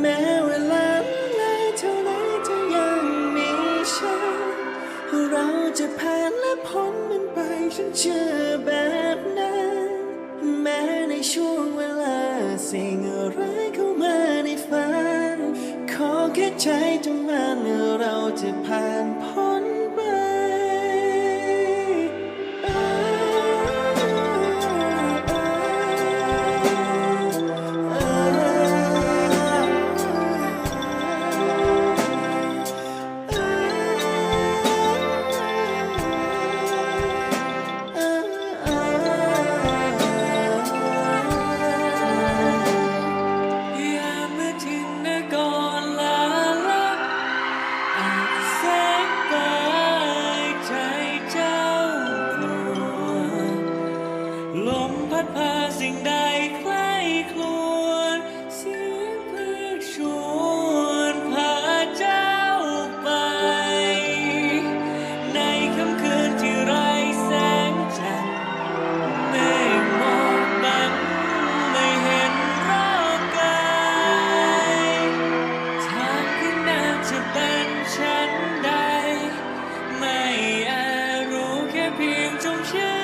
แม้เวลาเลยเท่าไรจะยังมีฉัน เราจะผ่านและพ้นมันไปฉันเจอแบบนั้น แม้ในช่วงเวลาสิ่งอะไรเข้ามาในฝัน ขอแค่ใจจงมันเราจะผ่าน งใดใคล้ครวนเสียงเพลงชวนพาเจ้าไป ในค่ำคืนที่ไร้แสงจันทร์เมฆหมอกบังไม่เห็นรอบกายทางข้างหน้าจะเป็นฉันใด ไม่อาจรู้แค่เพียงจงเชื่อ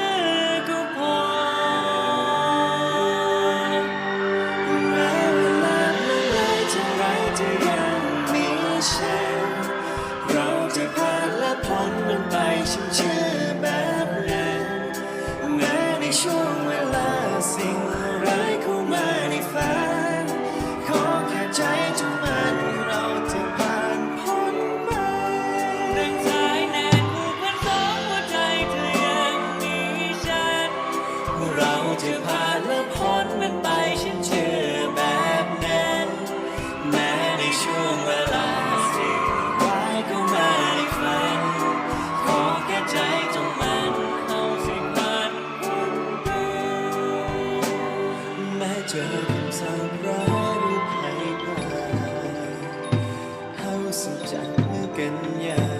จะผ่านและพ้นมันไปฉันเชื่อแบบนั้น แม้ในช่วงเวลาสิ่งร้ายเข้ามาในฝัน ขอแค่ใจจงมันเอาสิ่งผ่านพ้นแม้เจอคำสั่งร้ายหรือภัยพายเฮาสุจังมือกันยา